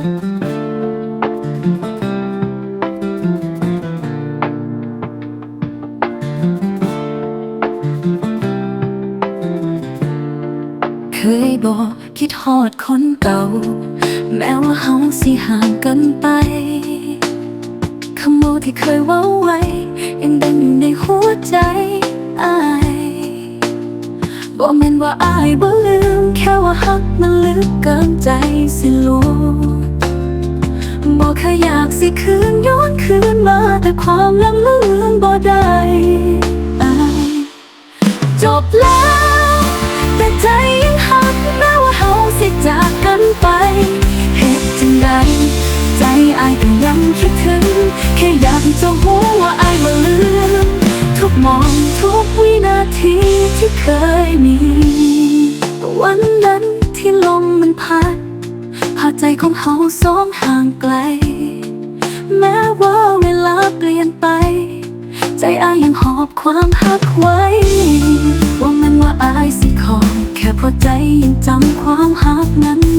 เคยบอกคิดฮอดคนเก่า แม้ว่าเฮาสิห่างกันไปคำพูดที่เคยว้าไว้ ยังดังอยู่ในหัวใจอายบอกแม่นว่าอายบ่ลืม แค่ว่าฮักมันลึกเกินใจสิรู้ บอกแค่อยากสิคืนย้อนคืนมา แต่ความลำลืมบ่ได้จบแล้ว แต่ใจยังหักแม้ว่าเฮาสิจากกันไปเหตุจังใดใจอายก็ยังคิดถึง แค่อยากจ้าหูว่าอายมาลืมทุกมองทุกวินาทีที่เคยมี วันนั้นที่ลมมันพัด ใจของเฮาสองห่างไกล แม้ว่าเวลาเปลี่ยนไป ใจอายยังหอบความหักไว้ ว่ามันว่าอายสิขอแค่พอใจยังจำความหักนั้น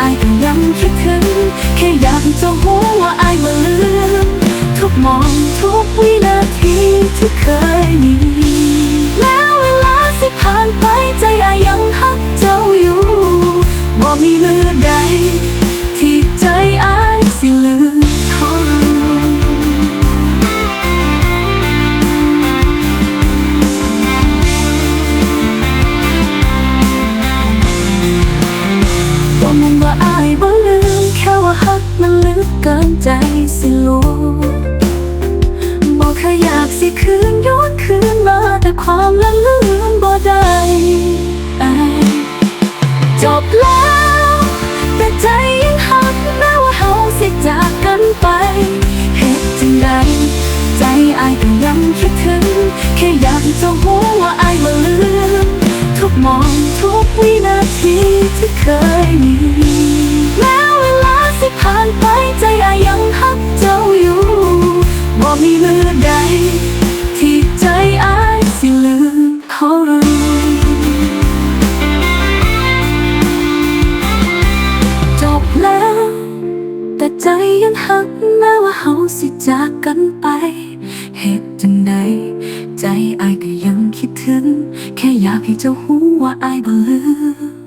อายก็ยังคิดถึงแค่อยากจ้าหูว่าอายมาลืมทุกมองทุกวินาทีที่เคยมีแม้เวลาสิผ่านไปใจอายยังหักเจ้าอยู่บ่มีมือใดที่ใจอายสิลืมเขาว่า ฮักมันลึกเกินใจสิรู้บอกแค่อยากสิคืนย้อนคืนมาแต่ความละลืมบ่ได้จบแล้ว แต่ใจยังหักแม้ว่าเฮาสิจากกันไปเหตุจังใดใจอายก็ยังคิดถึง แค่อยากจ้าหูว่าอายมาลืมทุกมองทุกวินาทีที่เคยมี ใจยังหักแม้ว่าเฮาสิจากกันไป เหตุจังใดใจอายก็ยังคิดถึง แค่อยากให้เจ้าหูว่าอายบ่ลืม